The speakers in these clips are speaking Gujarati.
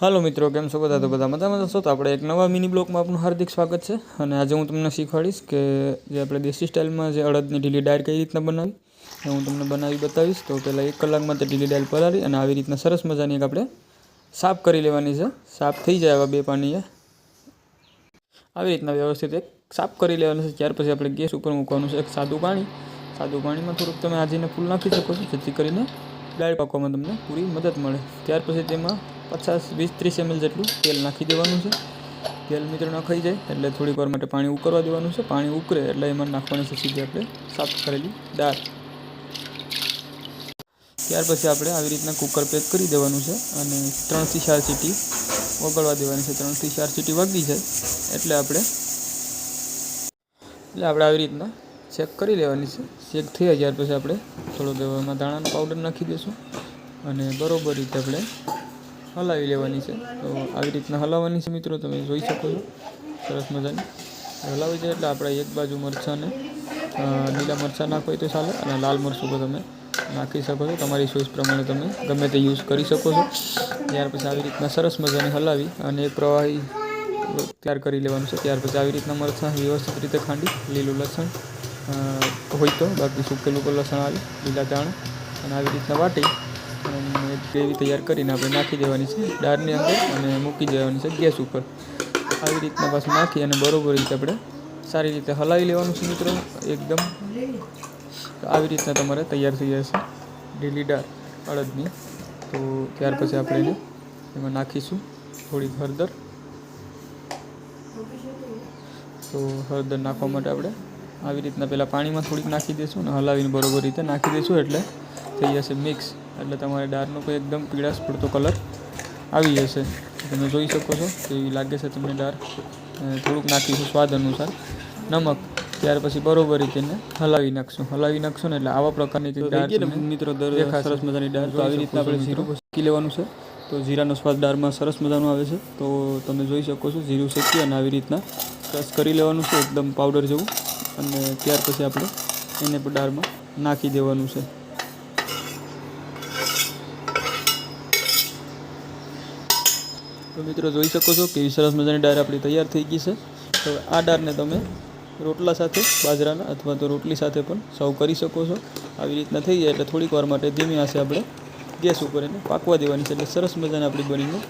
હાલો મિત્રો, કેમ છો બધા? તો બધા મજામાં છો તો આપણે એક નવા મિની બ્લોકમાં આપનું હાર્દિક સ્વાગત છે. અને આજે હું તમને શીખવાડીશ કે જે આપણે દેશી સ્ટાઇલમાં જે અડદની ઢીલી ડાળ કઈ રીતના બનાવી, એ હું તમને બનાવી બતાવીશ. તો પહેલાં એક કલાકમાં તે ઢીલી ડાળ પલાળી અને આવી રીતના સરસ મજાની એક આપણે સાફ કરી લેવાની છે. સાફ થઈ જાય આવા બે પાણીએ આવી રીતના વ્યવસ્થિત એક સાફ કરી લેવાનું છે. ત્યાર પછી આપણે ગેસ ઉપર મૂકવાનું છે એક સાદું પાણી. સાદું પાણીમાં થોડુંક તમે આજીને ફૂલ નાખી શકો છો, જેથી કરીને દાળ પાકવામાં તમને પૂરી મદદ મળે. ત્યાર પછી તેમાં પચાસ, વીસ, ત્રીસ એમએલ જેટલું તેલ નાખી દેવાનું છે. તેલ મિત્રો નખાઈ જાય એટલે થોડીક વાર માટે પાણી ઉકળવા દેવાનું છે. પાણી ઉકળે એટલે એમાં નાખવાની છે સીધી આપણે સાફ કરેલી દાળ. ત્યાર પછી આપણે આવી રીતના કુકર પેક કરી દેવાનું છે અને ત્રણથી ચાર સીટી વગાડવા દેવાની છે. ત્રણથી ચાર સીટી વાગી જાય એટલે આપણે એટલે આપણે આવી રીતના ચેક કરી લેવાની છે. ચેક થઈ જાય પછી આપણે થોડોક એમાં દાણાનો પાવડર નાખી દઈશું અને બરોબર રીતે આપણે હલાવી લેવાની છે. તો આવી રીતના હલાવવાની છે મિત્રો, તમે જોઈ શકો છો. સરસ મજાની. હલાવી છે એટલે આપણે એક બાજુ મરચાંને લીલા મરચાં નાખો તો ચાલે, અને લાલ મરચું પણ તમે નાખી શકો છો. તમારી ચોઈસ પ્રમાણે તમે ગમે તે યુઝ કરી શકો છો. ત્યાર પછી આવી રીતના સરસ મજાની હલાવી અને એક પ્રવાહી તૈયાર કરી લેવાનું છે. ત્યાર પછી આવી રીતના મરચાં વ્યવસ્થિત રીતે ખાંડી, લીલું લસણ હોય તો. બાકી સૂકેલું લસણ આવે, લીલા ચાણ અને આવી રીતના વાટી ગ્રેવી તૈયાર કરીને આપણે નાખી દેવાની છે દાળની અંદર અને મૂકી દેવાની છે ગેસ ઉપર. આવી રીતના પાછું નાખી અને બરોબર રીતે આપણે સારી રીતે હલાવી લેવાનું છે મિત્રો, એકદમ. આવી રીતના તમારે તૈયાર થઈ જશે ઢીલી દાળ અડદની. તો ત્યાર પછી આપણે એને એમાં નાખીશું થોડીક હળદર. તો હળદર નાખવા માટે આપણે આવી રીતના પહેલાં પાણીમાં થોડીક નાખી દઈશું અને હલાવીને બરોબર રીતે નાખી દઈશું એટલે થઈ જશે મિક્સ. એટલે તમારે દાળનો કોઈ એકદમ પીળાશ પડતો કલર આવી જશે. તમે જોઈ શકો છો કેવી લાગે છે તમને દાળ થોડુંક નાખીશું સ્વાદ અનુસાર. નમક ત્યાર પછી બરોબર રીતે હલાવી નાખશું. હલાવી નાખશું ને એટલે આવા પ્રકારની કંઈક મિત્રો દર સરસ મજાની દાળ તો આવી રીતના આપણે જીરું શેકી લેવાનું છે. તો જીરાનો સ્વાદ દાળમાં સરસ મજાનો આવે છે. તો તમે જોઈ શકો છો જીરું શેકી અને આવી રીતના ક્રશ કરી લેવાનું છે એકદમ પાવડર જેવું. અને ત્યાર પછી આપણે એને પણ દાળમાં નાખી દેવાનું છે. તો મિત્રો જોઈ શકો છો કેવી સરસ મજાની દાળ આપણી તૈયાર થઈ ગઈ છે. તો આ દાળને તમે રોટલા સાથે, બાજરાના અથવા તો રોટલી સાથે પણ સર્વ કરી શકો છો. આવી રીતના થઈ જાય એટલે થોડીક વાર માટે ધીમી આશે આપણે ગેસ ઉપર એને પાકવા દેવાની છે એટલે સરસ મજાની આપણી બનીને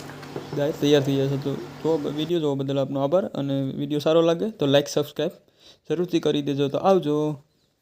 દાળ તૈયાર થઈ જશે તો જો વીડિયો જોવા બદલ આપનો આભાર અને વીડિયો સારો લાગે તો લાઇક સબસ્ક્રાઈબ જરૂરથી કરી દેજો. તો આવજો.